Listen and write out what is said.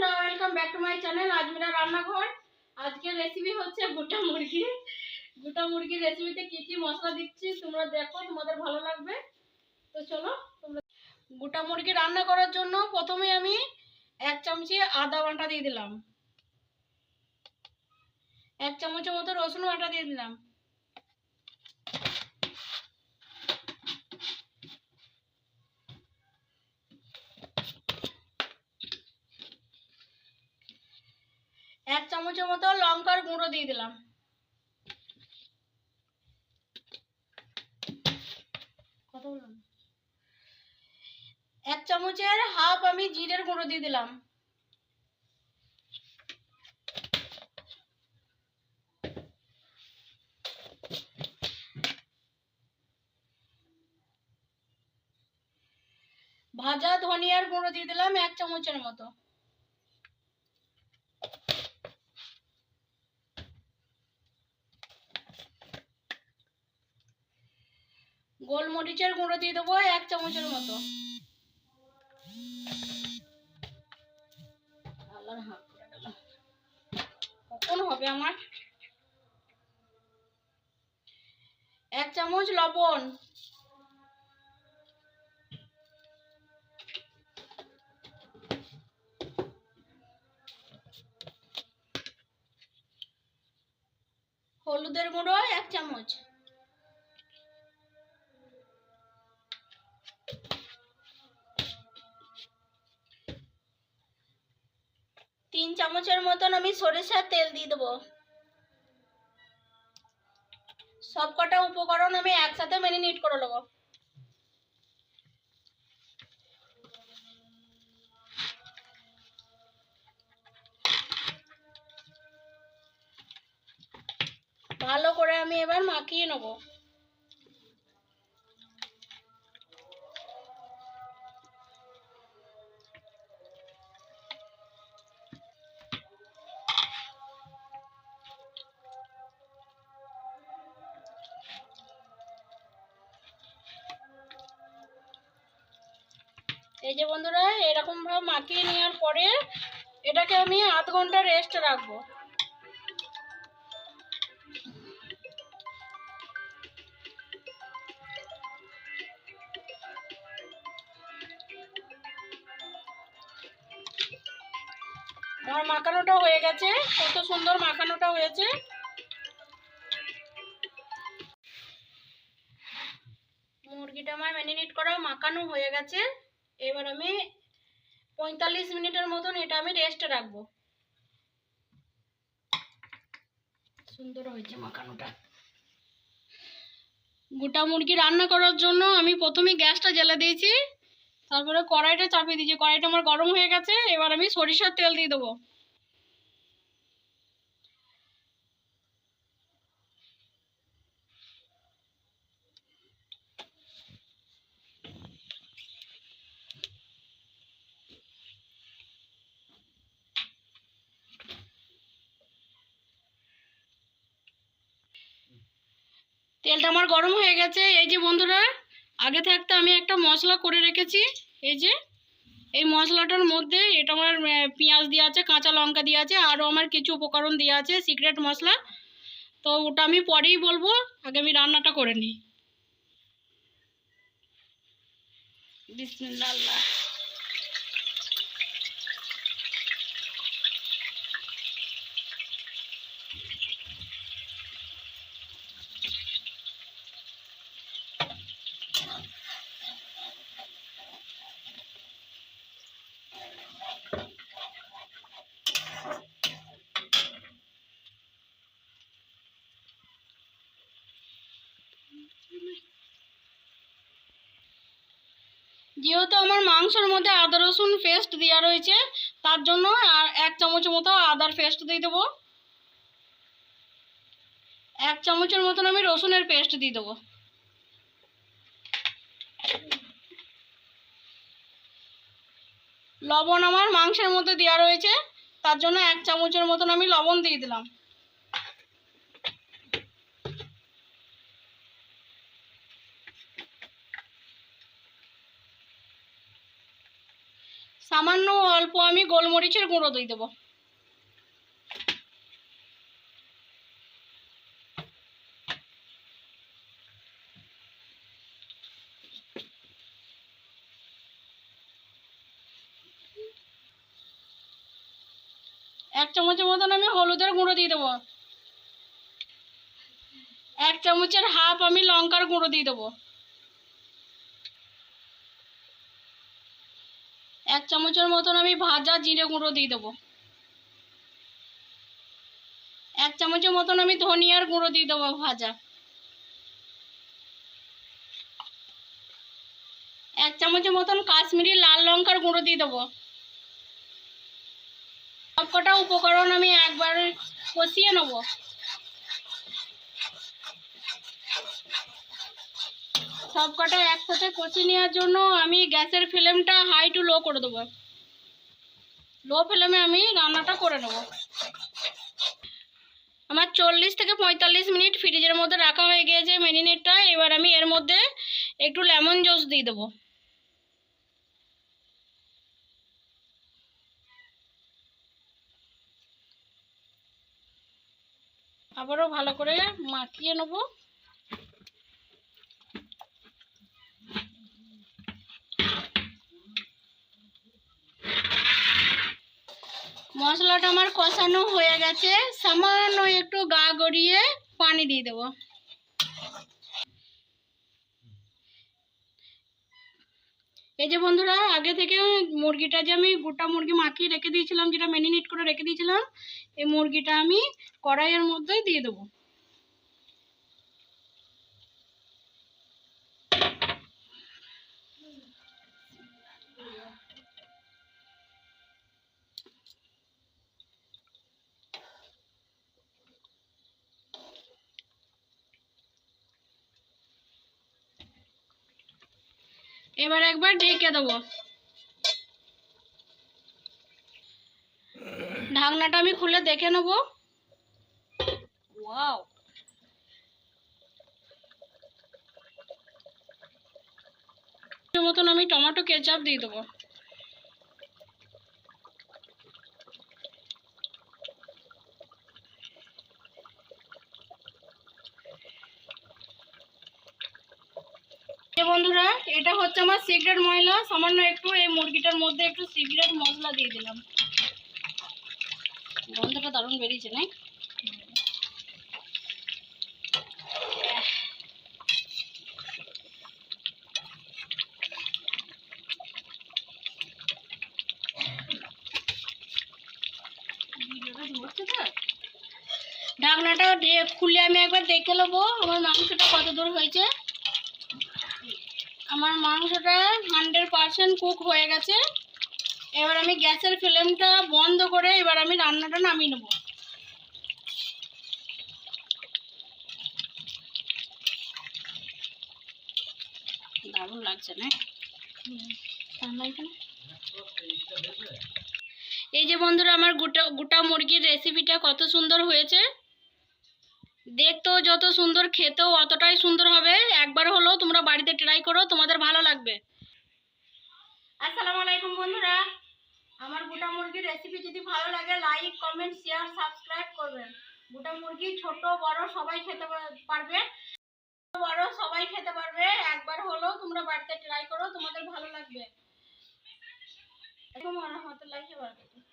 বন্ধুরা welcome back to my channel Azmira রান্নাঘর। আজকের রেসিপি হচ্ছে গোটা মুরগি। গোটা মুরগির রেসিপিতে কি কি মশলা দিচ্ছি, তোমরা দেখো, তোমাদের ভালো লাগবে। তো চলো, তোমরা গোটা মুরগি রান্না করার জন্য প্রথমে আমি এক চামচি আদা বাটা দিয়ে দিলাম। এক চামচের মতো রসুন বাটা দিয়ে দিলাম। এক চামচের মতো লঙ্কার গুঁড়ো দিয়ে দিলাম। এক চামচের হাফ আমি জিরের গুঁড়ো দিয়ে দিলাম। ভাজা ধনিয়ার গুঁড়ো দিয়ে দিলাম এক চামচের মতো। গোলমরিচের গুঁড়ো দিয়ে দেবো এক চামচের মতো। কখন হবে আমার? এক চামচ লবণ। হলুদের গুঁড়ো এক চামচ। তিন চামচের মতন আমি সরিষার তেল দিয়ে দেবো। সব কটা উপকরণ আমি একসাথে ম্যারিনেট করে নেব। ভালো করে আমি এবার মাখিয়ে নেব। এই যে বন্ধুরা এরকম ভাবে মাখিয়ে নেওয়ার পরে এটাকে আমি আধ ঘণ্টা রেস্ট রাখব। আমার মাখানোটা হয়ে গেছে, কত সুন্দর মাখানোটা হয়েছে। মুরগিটা আমার ম্যারিনেট করা মাখানো হয়ে গেছে। এবার আমি পঁয়তাল্লিশ মিনিটের মতন এটা আমি রেস্টে রাখব। সুন্দর হয়েছে মাখানোটা। গোটা মুরগি রান্না করার জন্য আমি প্রথমে গ্যাসটা জ্বেলে দিয়েছি, তারপরে কড়াইটা চাপিয়ে দিয়েছি। কড়াইটা আমার গরম হয়ে গেছে, এবার আমি সরিষার তেল দিয়ে দেবো। তেলটা আমার গরম হয়ে গেছে। এই যে বন্ধুরা, আগে থাকতে আমি একটা মশলা করে রেখেছি। এই যে, এই মশলাটার মধ্যে এটা আমার পেঁয়াজ দেওয়া আছে, কাঁচা লঙ্কা দেওয়া আছে, আরও আমার কিছু উপকরণ দেওয়া আছে, সিক্রেট মশলা। তো ওটা আমি পরেই বলব, আগে আমি রান্নাটা করে নিই। বিসমিল্লাহ। যেহেতু আমার মাংসের মধ্যে আদা রসুন পেস্ট দেওয়া রয়েছে, তার জন্য আর এক চামচ মতো আদার পেস্ট দিয়ে দেবো। এক চামচের মতন আমি রসুনের পেস্ট দিয়ে দেবো। লবণ আমার মাংসের মধ্যে দেওয়া রয়েছে, তার জন্য এক চামচের মতন আমি লবণ দিয়ে দিলাম। সামান্য অল্প আমি গোলমরিচের গুঁড়ো দিয়ে দেবো। এক চামচের মতন আমি হলুদের গুঁড়ো দিয়ে দেবো। এক চামচের হাফ আমি লঙ্কার গুঁড়ো দিয়ে দেবো। এক চামচের মতন আমি ভাজা জিরে গুঁড়ো দিয়ে দেবো। এক চামচের মতন আমি ধনিয়ার গুঁড়ো দিয়ে দেবো ভাজা। এক চামচের মতন কাশ্মীরি লাল লঙ্কার গুঁড়ো দিয়ে দেবো। সবকটা উপকরণ আমি একবার কষিয়ে নেব। সবকটা একসাথে কষিয়ে নেওয়ার জন্য আমি গ্যাসের ফ্লেমটা হাই টু লো করে দেবো। লো ফ্লেমে আমি রান্নাটা করে নেব। আমার চল্লিশ থেকে পঁয়তাল্লিশ মিনিট ফ্রিজের মধ্যে রাখা হয়ে গিয়েছে মেরিনেটটা এবার আমি এর মধ্যে একটু লেমন জুস দিয়ে দেবো। আবারও ভালো করে মাখিয়ে নেব। মশলাটা আমার কষানো হয়ে গেছে। সামান্য একটু গা গড়িয়ে পানি দিয়ে দেবো। এই যে বন্ধুরা, আগে থেকে মুরগিটা যে আমি গোটা মুরগি মাখিয়ে রেখে দিয়েছিলাম, যেটা ম্যারিনেট করে রেখে দিয়েছিলাম, এই মুরগিটা আমি কড়াইয়ের মধ্যেই দিয়ে দেবো। এবার একবার ঢেকে দেবো। ঢাকনাটা আমি খুলে দেখে নেব। ওয়াও। মতন আমি টমেটো কেচাপ দিয়ে দেবো। বন্ধুরা, এটা হচ্ছে আমার সিক্রেট মশলা সামান্য একটু এই মুরগিটার মধ্যে একটু সিক্রেট মশলা দিয়ে দিলাম। গন্ধটা দারুণ বেরিয়েছে, নাই? ঢাকনাটা খুলে আমি একবার দেখে নেব। আমার মাংসটা কত দূর হয়েছে? আমার মাংসটা হান্ড্রেড পারসেন্ট কুক হয়ে গেছে। এবার আমি গ্যাসের ফ্লেমটা বন্ধ করে এবার আমি রান্নাটা নামিয়ে নেব। দারুণ লাগছে, না? এই যে বন্ধুরা, আমার গোটা গোটা মুরগির রেসিপিটা কত সুন্দর হয়েছে। দেখতেও যত সুন্দর, খেতেও অতটাই সুন্দর হবে। একবার হলেও তোমরা বাড়িতে ট্রাই করো, তোমাদের ভালো লাগবে। আসসালামু আলাইকুম বন্ধুরা। আমার গোটা মুরগির রেসিপি যদি ভালো লাগে লাইক কমেন্ট শেয়ার সাবস্ক্রাইব করবেন। গোটা মুরগি ছোট, বড় সবাই খেতে পারবে। বড় সবাই খেতে পারবে। একবার হলেও তোমরা বাড়িতে ট্রাই করো, তোমাদের ভালো লাগবে। রহমতুল্লাহি বারাকাতুহু